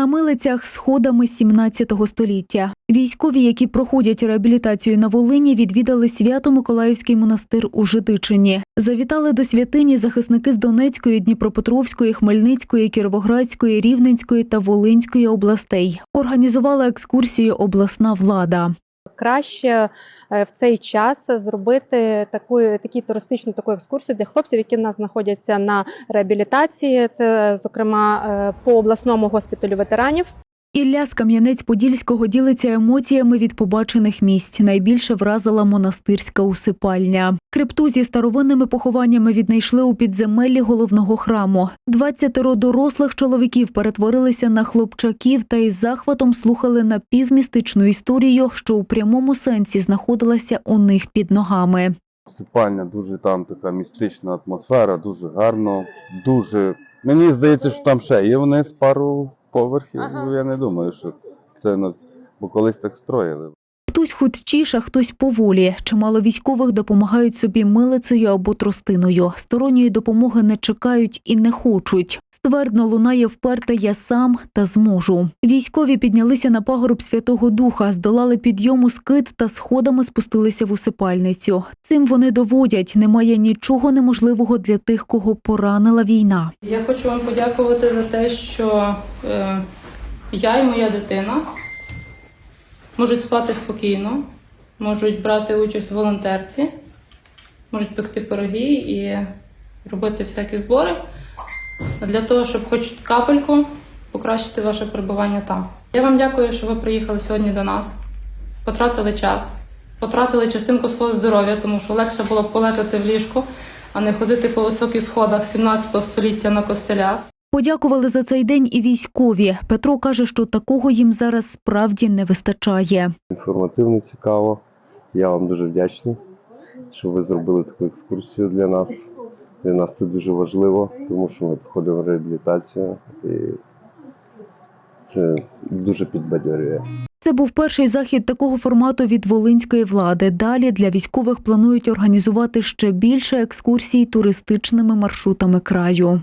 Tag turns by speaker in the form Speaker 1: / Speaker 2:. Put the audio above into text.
Speaker 1: На милицях сходами 17 століття. Військові, які проходять реабілітацію на Волині, відвідали Свято-Миколаївський монастир у Жидичині. Завітали до святині захисники з Донецької, Дніпропетровської, Хмельницької, Кіровоградської, Рівненської та Волинської областей. Організувала екскурсію обласна влада.
Speaker 2: Краще е, в цей час зробити таку, такі туристичну таку екскурсію для хлопців, які в нас знаходяться на реабілітації. Це, зокрема, е, по обласному госпіталю ветеранів.
Speaker 1: Ілля з Кам'янець-Подільського ділиться емоціями від побачених місць. Найбільше вразила монастирська усипальня. Крипту зі старовинними похованнями віднайшли у підземеллі головного храму. Двадцятеро дорослих чоловіків перетворилися на хлопчаків та із захватом слухали напівмістичну історію, що у прямому сенсі знаходилася у них під ногами.
Speaker 3: Сипальня дуже там така містична атмосфера, дуже гарно, дуже. Мені здається, що там ще є вниз пару поверхів.
Speaker 2: Ага.
Speaker 3: Я не думаю, що це бо колись так строїли.
Speaker 1: Хтось хутчіше, хтось поволі. Чимало військових допомагають собі милицею або тростиною. Сторонньої допомоги не чекають і не хочуть. Ствердно лунає вперте я сам та зможу. Військові піднялися на пагорб Святого Духа, здолали підйому скит та сходами спустилися в усипальницю. Цим вони доводять, немає нічого неможливого для тих, кого поранила війна.
Speaker 4: Я хочу вам подякувати за те, що е, я і моя дитина можуть спати спокійно, можуть брати участь в волонтерці, можуть пекти пироги і робити всякі збори для того, щоб хоч капельку покращити ваше перебування там. Я вам дякую, що ви приїхали сьогодні до нас, потратили час, потратили частинку свого здоров'я, тому що легше було полежати в ліжку, а не ходити по високих сходах 17 століття на костелях.
Speaker 1: Подякували за цей день і військові. Петро каже, що такого їм зараз справді не вистачає.
Speaker 5: інформативно, цікаво. Я вам дуже вдячний, що ви зробили таку екскурсію для нас. Для нас це дуже важливо, тому що ми проходимо реабілітацію і це дуже підбадьорює.
Speaker 1: Це був перший захід такого формату від волинської влади. Далі для військових планують організувати ще більше екскурсій туристичними маршрутами краю.